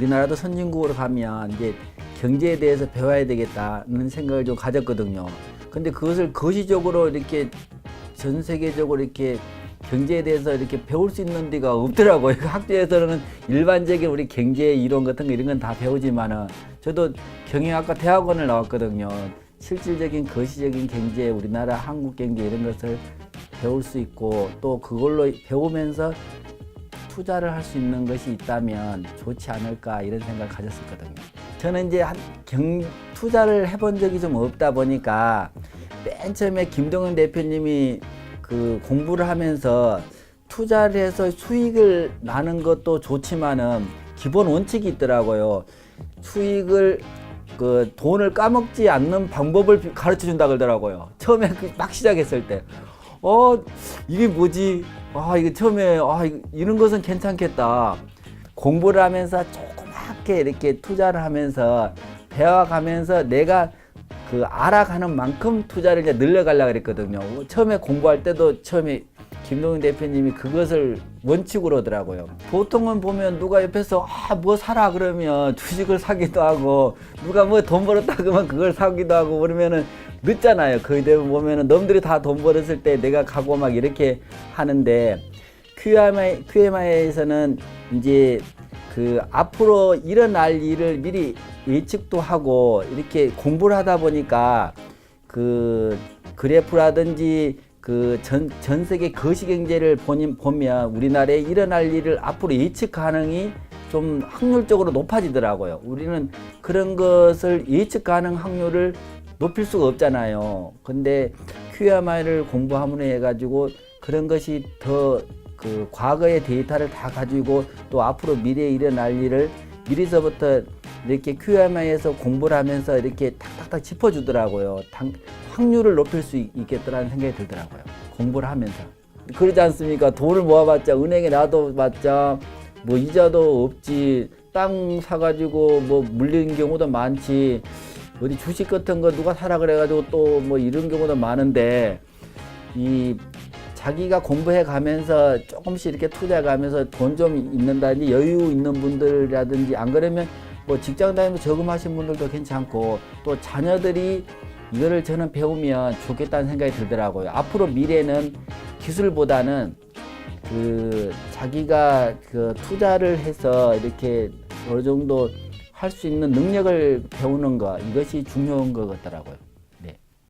우리나라도 선진국으로 가면 이제 경제에 대해서 배워야 되겠다는 생각을 좀 가졌거든요. 근데 그것을 거시적으로 이렇게 전 세계적으로 이렇게 경제에 대해서 이렇게 배울 수 있는 데가 없더라고요. 그 학교에서는 일반적인 우리 경제 이론 같은 거 이런 건 다 배우지만은 저도 경영학과 대학원을 나왔거든요. 실질적인 거시적인 경제, 우리나라 한국 경제 이런 것을 배울 수 있고 또 그걸로 배우면서 투자를 할 수 있는 것이 있다면 좋지 않을까 이런 생각을 가졌었거든요. 저는 이제 한 경, 투자를 해본 적이 좀 없다 보니까 맨 처음에 김동현 대표님이 그 공부를 하면서 투자를 해서 수익을 나는 것도 좋지만은 기본 원칙이 있더라고요. 수익을 그 돈을 까먹지 않는 방법을 가르쳐 준다 그러더라고요. 처음에 그 막 시작했을 때. 어, 이게 뭐지? 아, 이게 처음에, 아, 이거- 이런 것은 괜찮겠다. 공부를 하면서 조그맣게 이렇게 투자를 하면서 배워가면서 내가 그 알아가는 만큼 투자를 이제 늘려가려고 그랬거든요. 처음에 공부할 때도 처음에 김동윤 대표님이 그것을 원칙으로 하더라고요. 보통은 보면 누가 옆에서 아, 뭐 사라 그러면 주식을 사기도 하고 누가 뭐 돈 벌었다 그러면 그걸 사기도 하고 그러면은 늦잖아요. 거의 대부분 보면은 놈들이 다 돈 벌었을 때 내가 가고 막 이렇게 하는데 QMI, QMI에서는 이제 그 앞으로 일어날 일을 미리 예측도 하고 이렇게 공부를 하다 보니까 그 그래프라든지 그 전 전 세계 거시 경제를 보면 우리나라에 일어날 일을 앞으로 예측 가능이 좀 확률적으로 높아지더라고요. 우리는 그런 것을 예측 가능 확률을 높일 수가 없잖아요. 근데 QMI를 공부함으로 해가지고 그런 것이 더 그 과거의 데이터를 다 가지고 또 앞으로 미래에 일어날 일을 미리서부터 이렇게 QMI에서 공부를 하면서 이렇게 탁탁탁 짚어주더라고요. 당- 확률을 높일 수 있- 있겠다라는 생각이 들더라고요. 공부를 하면서. 그러지 않습니까? 돈을 모아봤자 은행에 놔둬봤자 뭐 이자도 없지 땅 사가지고 뭐 물리는 경우도 많지 어디 주식 같은 거 누가 사라 그래가지고 또 뭐 이런 경우도 많은데 이 자기가 공부해 가면서 조금씩 이렇게 투자해 가면서 돈 좀 있는다든지 여유 있는 분들이라든지 안 그러면 뭐 직장 다니면서 저금하신 분들도 괜찮고 또 자녀들이 이거를 저는 배우면 좋겠다는 생각이 들더라고요. 앞으로 미래는 기술보다는 그 자기가 그 투자를 해서 이렇게 어느 정도 할 수 있는 능력을 배우는 거 이것이 중요한 것 같더라고요.